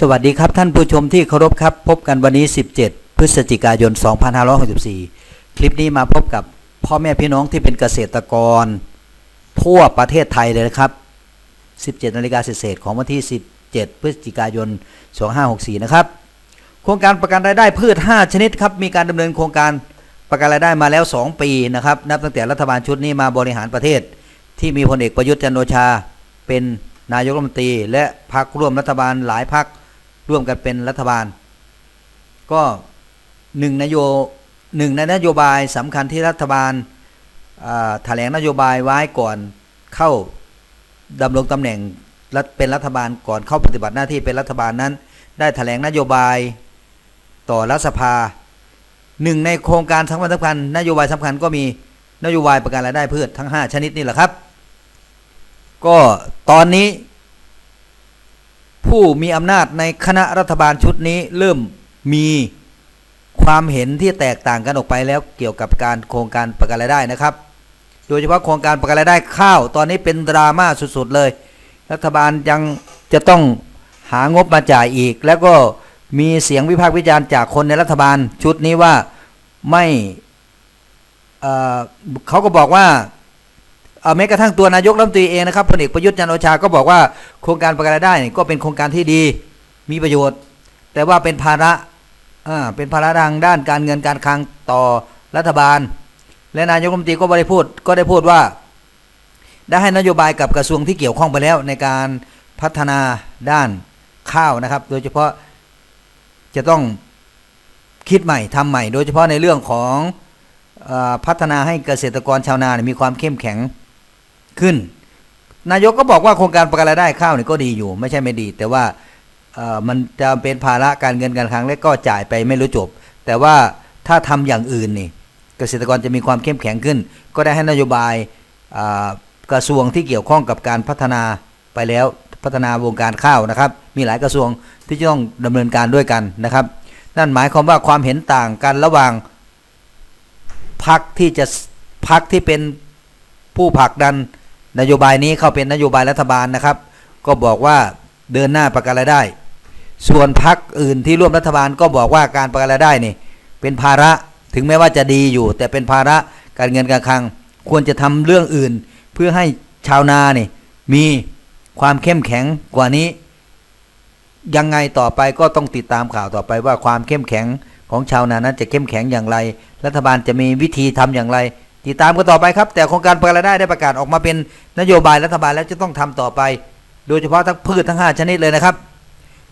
สวัสดีครับท่านผู้ชมที่เคารพครับ พบกันวันนี้ 17 พฤศจิกายน 2564 คลิปนี้มาพบกับพ่อแม่พี่น้องที่เป็นเกษตรกร ทั่วประเทศไทยเลยนะครับ 17นาฬิกาเศษของวันที่ 17 พฤศจิกายน 2564 นะครับ โครงการประกันรายได้พืช 5 ชนิดครับ มีการดำเนินโครงการประกันรายได้มาแล้ว 2 ปีนะครับ นับตั้งแต่รัฐบาลชุดนี้มาบริหารประเทศ ที่มีพลเอกประยุทธ์จันโอชาเป็นนายกรัฐมนตรีและพรรคร่วมรัฐบาลหลายพรรค ร่วมกันเป็นรัฐบาล ก็หนึ่งนโยหนึ่งในนโยบายสำคัญที่รัฐบาลแถลงนโยบายไว้ก่อนเข้าดำรงตำแหน่งเป็นรัฐบาลก่อนเข้าปฏิบัติหน้าที่เป็นรัฐบาลนั้น ได้แถลงนโยบายต่อรัฐสภาหนึ่งในโครงการสำคัญสำคัญนโยบายสำคัญก็มีนโยบายประกันรายได้พืชทั้ง 5 ชนิดนี่แหละครับ ก็ตอนนี้ ผู้มีอำนาจในคณะรัฐบาลชุดนี้เริ่มมีความเห็นที่แตกต่างกันออกไปแล้วเกี่ยวกับการโครงการประกันรายได้นะครับ โดยเฉพาะโครงการประกันรายได้ข้าวตอนนี้เป็นดราม่าสุดๆเลย รัฐบาลยังจะต้องหางบมาจ่ายอีก แล้วก็มีเสียงวิพากษ์วิจารณ์จากคนในรัฐบาลชุดนี้ว่าไม่เเขาก็บอกว่า แม้กระทั่งตัวนายกรัฐมนตรีเองนะครับพลเอกประยุทธ์จันโอชาก็บอกว่าโครงการประกันรายได้ก็เป็นโครงการที่ดีมีประโยชน์ แต่ว่าเป็นภาระเป็นภาระทางด้านการเงินการคลังต่อรัฐบาล และนายกรัฐมนตรีก็ได้พูดก็ได้พูดว่า ได้ให้นโยบายกับกระทรวงที่เกี่ยวข้องไปแล้วในการพัฒนาด้านข้าวนะครับ โดยเฉพาะจะต้องคิดใหม่ทำใหม่ โดยเฉพาะในเรื่องของอพัฒนาให้เกษตรกรชาวนาเนี่ยมีความเข้มแข็ง ขึ้น นายกก็บอกว่าโครงการประกันรายได้ข้าวนี่ก็ดีอยู่ ไม่ใช่ไม่ดี แต่ว่าเอ่อมันจะเป็นภาระการเงินการคลังและก็จ่ายไปไม่รู้จบ แต่ว่าถ้าทำอย่างอื่นนี่ เกษตรกรจะมีความเข้มแข็งขึ้น ก็ได้ให้นโยบายอ่ากระทรวงที่เกี่ยวข้องกับการพัฒนาไปแล้วพัฒนาวงการข้าวนะครับ มีหลายกระทรวงที่จะต้องดำเนินการด้วยกันนะครับ นั่นหมายความว่าความเห็นต่างกันระหว่างพักที่จะพักที่เป็นผู้ผลักดัน นโยบายนี้เข้าเป็นนโยบายรัฐบาลนะครับ ก็บอกว่าเดินหน้าประกันรายได้ ส่วนพักอื่นที่ร่วมรัฐบาลก็บอกว่าการประกันรายได้นี่เป็นภาระถึงแม้ว่าจะดีอยู่ แต่เป็นภาระการเงินการคลัง ควรจะทำเรื่องอื่น เพื่อให้ชาวนานี่มีความเข้มแข็งกว่านี้ ยังไงต่อไปก็ต้องติดตามข่าวต่อไปว่าความเข้มแข็งของชาวนานั้นจะเข้มแข็งอย่างไร รัฐบาลจะมีวิธีทำอย่างไร ติดตามกันต่อไปครับ แต่โครงการประกันรายได้ได้ประกาศออกมาเป็นนโยบายรัฐบาลแล้วจะต้องทำต่อไป โดยเฉพาะทั้งพืชทั้ง 5 ชนิดเลยนะครับ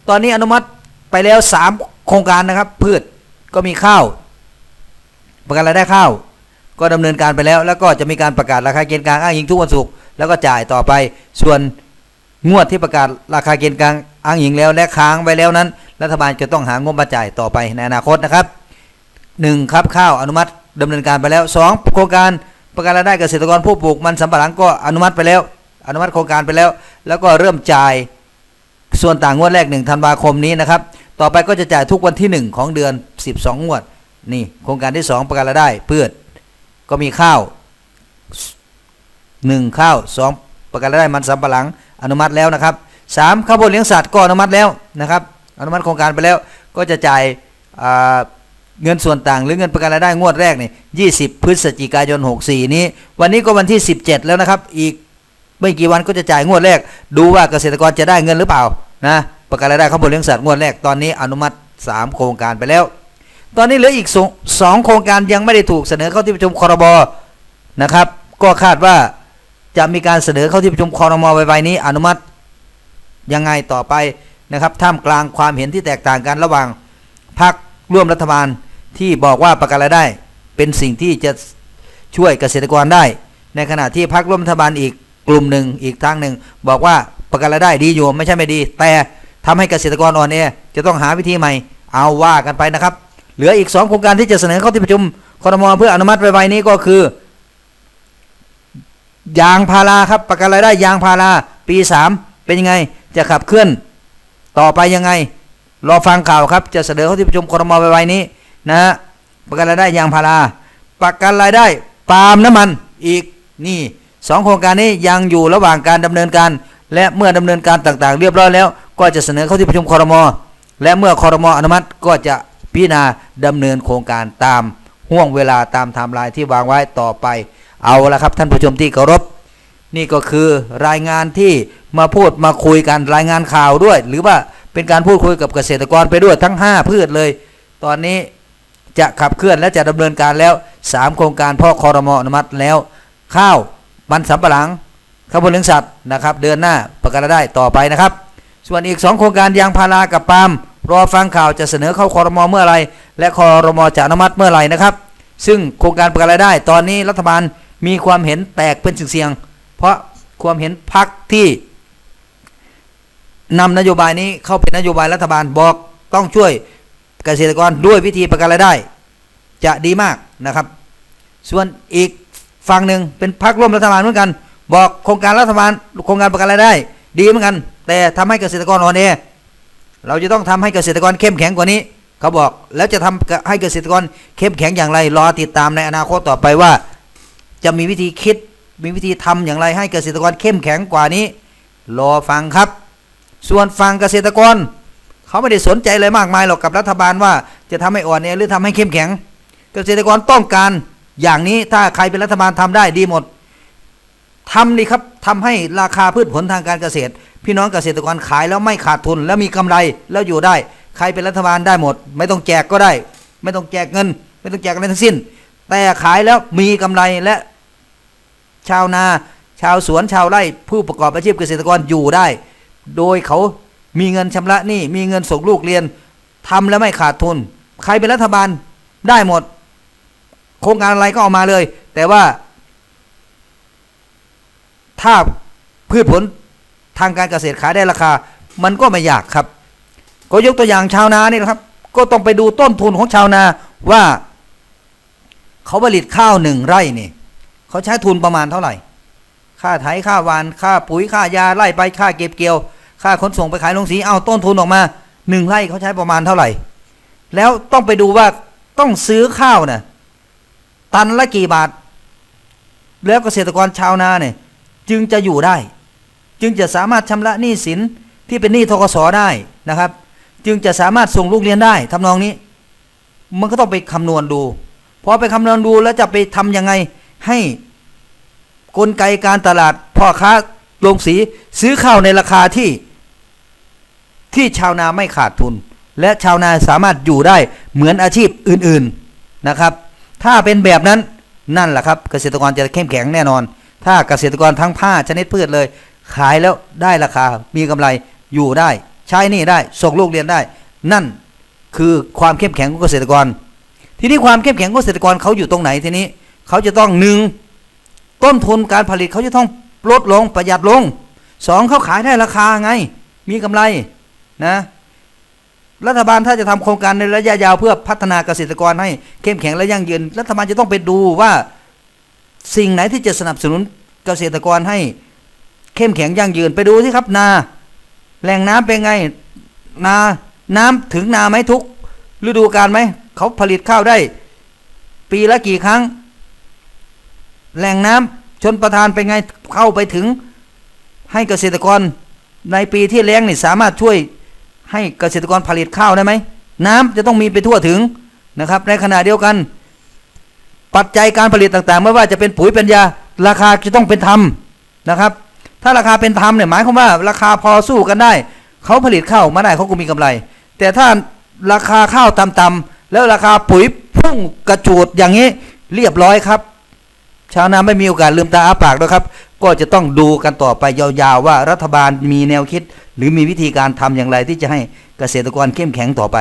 ตอนนี้อนุมัติไปแล้ว 3 โครงการนะครับ พืชก็มีข้าว ประกันรายได้ข้าว ก็ดำเนินการไปแล้ว แล้วก็จะมีการประกาศราคาเกณฑ์กลางอ้างอิงทุกวันศุกร์แล้วก็จ่ายต่อไป ส่วนงวดที่ประกาศราคาเกณฑ์กลางอ้างอิงแล้วและค้างไว้แล้วนั้น รัฐบาลจะต้องหางบมาจ่ายต่อไปในอนาคตนะครับหนึ่งครับข้าวอนุมัติ ดำเนินการไปแล้วสองโครงการประกันรายได้เกษตรกรผู้ปลูกมันสำปะหลังก็อนุมัติไปแล้ว อนุมัติโครงการไปแล้ว แล้วก็เริ่มจ่ายส่วนต่างงวดแรก1ธันวาคมนี้นะครับ ต่อไปก็จะจ่ายทุกวันที่ 1 ของเดือน 12 งวด นี่โครงการที่ 2 ประกันรายได้พืชก็มีข้าว 1 ข้าว 2 ประกันรายได้มันสำปะหลังอนุมัติแล้วนะครับ3ข้าวโพดเลี้ยงสัตว์ก็อนุมัติแล้วนะครับ อนุมัติโครงการไปแล้วก็จะจ่ายอ่า เงินส่วนต่างหรือเงินประกันรายได้งวดแรกนี่20 พฤศจิกายน 64 นี้ วันนี้ก็วันที่ 17 แล้วนะครับ อีกไม่กี่วันก็จะจ่ายงวดแรก ดูว่าเกษตรกรจะได้เงินหรือเปล่านะประกันรายได้ข้าวโพดเลี้ยงสัตว์งวดแรกตอนนี้อนุมัติ 3 โครงการไปแล้ว ตอนนี้เหลืออีกสองโครงการยังไม่ได้ถูกเสนอเข้าที่ประชุมคอรบนะครับ ก็คาดว่าจะมีการเสนอเข้าที่ประชุมคอรมไวๆนี้อนุมัติยังไงต่อไปนะครับท่ามกลางความเห็นที่แตกต่างกันระหว่างพรรคร่วมรัฐบาล ที่บอกว่าประกันรายได้ เป็นสิ่งที่จะช่วยเกษตรกรได้ ในขณะที่พรรคร่วมรัฐบาลอีกกลุ่มหนึ่งอีกทางหนึ่ง บอกว่าประกันรายได้ดีอยู่ไม่ใช่ไม่ดี แต่ทำให้เกษตรกรอ่อนแอจะต้องหาวิธีใหม่ เอาว่ากันไปนะครับ เหลืออีก 2 โครงการที่จะเสนอเข้าที่ประชุมคอรมอเพื่ออนุมัติไวๆนี้ก็คือยางพาราครับประกันรายได้ยางพาราปี 3 เป็นยังไงจะขับเคลื่อนต่อไปยังไง รอฟังข่าวครับ จะเสนอเข้าที่ประชุมคอรมไวๆนี้ นะประกันรายได้ยางพารา ประกันรายได้ปาล์มน้ำมันอีกนี่สองโครงการนี้ยังอยู่ระหว่างการดำเนินการ และเมื่อดำเนินการต่างๆ เรียบร้อยแล้ว ก็จะเสนอเข้าที่ประชุมคอรมอและเมื่อคอรมออนุมัติก็จะพิจารณาดำเนินโครงการตามห่วงเวลาตามไทม์ไลน์ที่วางไว้ต่อไป เอาละครับท่านผู้ชมที่เคารพ นี่ก็คือรายงานที่มาพูดมาคุยกันรายงานข่าวด้วย หรือว่าเป็นการพูดคุยกับเกษตรกรไปด้วยทั้ง 5 พืชเลย ตอนนี้ จะขับเคลื่อนและจะดำเนินการแล้ว 3 โครงการพ่อคอรมอนุมัติแล้ว ข้าวมันสำปะหลังข้าวโพดเลี้ยงสัตว์นะครับเดือนหน้าประกันรายได้ต่อไปนะครับ ส่วนอีก 2 โครงการยางพารากับปาล์มรอฟังข่าวจะเสนอเข้าคอรมอเมื่อไรและคอรมอจะอนุมัติเมื่อไรนะครับ ซึ่งโครงการประกันรายได้ ตอนนี้รัฐบาลมีความเห็นแตกเป็นเสียง เพราะความเห็นพักที่นำนโยบายนี้เข้าเป็นนโยบายรัฐบาลบอกต้องช่วย เกษตรกรด้วยวิธีประกันรายได้ จะดีมากนะครับ ส่วนอีกฝั่งหนึ่งเป็นพักร่วมรัฐบาลเหมือนกัน บอกโครงการรัฐบาลโครงการประกันรายได้ ดีเหมือนกัน แต่ทำให้เกษตรกรอ่อนแอเราจะต้องทำให้เกษตรกรเข้มแข็งกว่านี้ เขาบอกแล้วจะทำให้เกษตรกรเข้มแข็งอย่างไร รอติดตามในอนาคตต่อไปว่า จะมีวิธีคิดมีวิธีทำอย่างไรให้เกษตรกรเข้มแข็งกว่านี้ รอฟังครับ ส่วนฝั่งเกษตรกร เขาไม่ได้สนใจเลยมากมายหรอกกับรัฐบาลว่าจะทำให้อ่อนแอหรือทำให้เข้มแข็ง เกษตรกรต้องการอย่างนี้ถ้าใครเป็นรัฐบาลทำได้ดีหมดทำดีครับทำให้ราคาพืชผลทางการเกษตร พี่น้องเกษตรกรขายแล้วไม่ขาดทุน แล้วมีกำไรแล้วอยู่ได้ ใครเป็นรัฐบาลได้หมด ไม่ต้องแจกก็ได้ ไม่ต้องแจกเงิน ไม่ต้องแจกอะไรทั้งสิ้น แต่ขายแล้วมีกำไรและชาวนา ชาวสวนชาวไร่ผู้ประกอบอาชีพเกษตรกรอยู่ได้ โดยเขา มีเงินชำระหนี้มีเงินส่งลูกเรียนทำแล้วไม่ขาดทุน ใครเป็นรัฐบาลได้หมด โครงการอะไรก็เอามาเลย แต่ว่า ถ้าพืชผลทางการเกษตรขายได้ราคา มันก็ไม่ยากครับ ก็ยกตัวอย่างชาวนานี่นะครับ ก็ต้องไปดูต้นทุนของชาวนาว่าเขาผลิตข้าวหนึ่งไร่นี่เขาใช้ทุนประมาณเท่าไหร่ ค่าไถค่าวานค่าปุ๋ยค่ายาไล่ไปค่าเก็บเกี่ยว ค่าขนส่งไปขายลงสีเอาต้นทุนออกมาหนึ่งไร่เขาใช้ประมาณเท่าไหร่ แล้วต้องไปดูว่าต้องซื้อข้าวน่ะตันละกี่บาท แล้วเกษตรกรชาวนาเนี่ยจึงจะอยู่ได้ จึงจะสามารถชำระหนี้สินที่เป็นหนี้ทกสได้นะครับ จึงจะสามารถส่งลูกเรียนได้ทำนองนี้ มันก็ต้องไปคำนวณดูพอไปคำนวณดูแล้วจะไปทำยังไงให้กลไกการตลาดพ่อค้าลงสีซื้อข้าวในราคาที่ ที่ชาวนาไม่ขาดทุน และชาวนาสามารถอยู่ได้เหมือนอาชีพอื่นๆนะครับ ถ้าเป็นแบบนั้นนั่นแหละครับ เกษตรกรจะเข้มแข็งแน่นอน ถ้าเกษตรกรทั้งผ้าชนิดพืชเลย ขายแล้วได้ราคา มีกำไรอยู่ได้ ใช้หนี่ได้ส่งลูกเรียนได้ นั่นคือความเข้มแข็งของเกษตรกร ทีนี้ความเข้มแข็งของเกษตรกรเขาอยู่ตรงไหนทีนี้เขาจะต้องหนึ่งต้นทุนการผลิตเขาจะต้องลดลงประหยัดลงสองเขาขายได้ราคาไง มีกำไร นะรัฐบาลถ้าจะทำโครงการในระยะยาวเพื่อพัฒนาเกษตรกรให้เข้มแข็งและยั่งยืน รัฐบาลจะต้องไปดูว่าสิ่งไหนที่จะสนับสนุนเกษตรกรให้เข้มแข็งยั่งยืนไปดูที่ครับนา แหล่งน้ำเป็นไงนาน้ำถึงนาไหมทุกฤดูกาลไหมเขาผลิตข้าวได้ ปีละกี่ครั้ง แหล่งน้ำชนประทานเป็นไงเข้าไปถึงให้เกษตรกรในปีที่แล้งนี่สามารถช่วย ให้เกษตรกรผลิตข้าวได้ไหมน้ำจะต้องมีไปทั่วถึงนะครับ ในขณะเดียวกัน ปัจจัยการผลิตต่างๆ ไม่ว่าจะเป็นปุ๋ยเป็นยาราคาจะต้องเป็นธรรมนะครับ ถ้าราคาเป็นธรรมเนี่ยหมายความว่าราคาพอสู้กันได้ เขาผลิตข้าวมาได้เขาก็มีกำไร แต่ถ้าราคาข้าวต่ำๆแล้วราคาปุ๋ยพุ่งกระจูดอย่างนี้เรียบร้อยครับ ชาวนาไม่มีโอกาสลืมตาอ้าปากด้วยครับ ก็จะต้องดูกันต่อไปยาวๆว่ารัฐบาลมีแนวคิด หรือมีวิธีการทำอย่างไรที่จะให้เกษตรกรเข้มแข็งต่อไป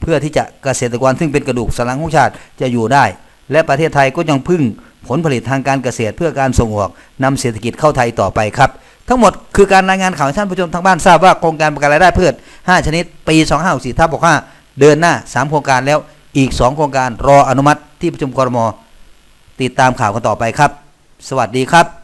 เพื่อที่จะเกษตรกรซึ่งเป็นกระดูกสันหลังของชาติจะอยู่ได้ และประเทศไทยก็ยังพึ่งผลผลิตทางการเกษตรเพื่อการส่งออกนำเศรษฐกิจเข้าไทยต่อไปครับ ทั้งหมดคือการรายงานข่าวให้ท่านผู้ชมทางบ้านทราบว่าโครงการประกันรายได้เพื่อ5ชนิด ปี 2564ทับ65เดินหน้า 3 โครงการแล้วอีก 2 โครงการรออนุมัติที่ประชุมครมติดตามข่าวกันต่อไปครับ สวัสดีครับ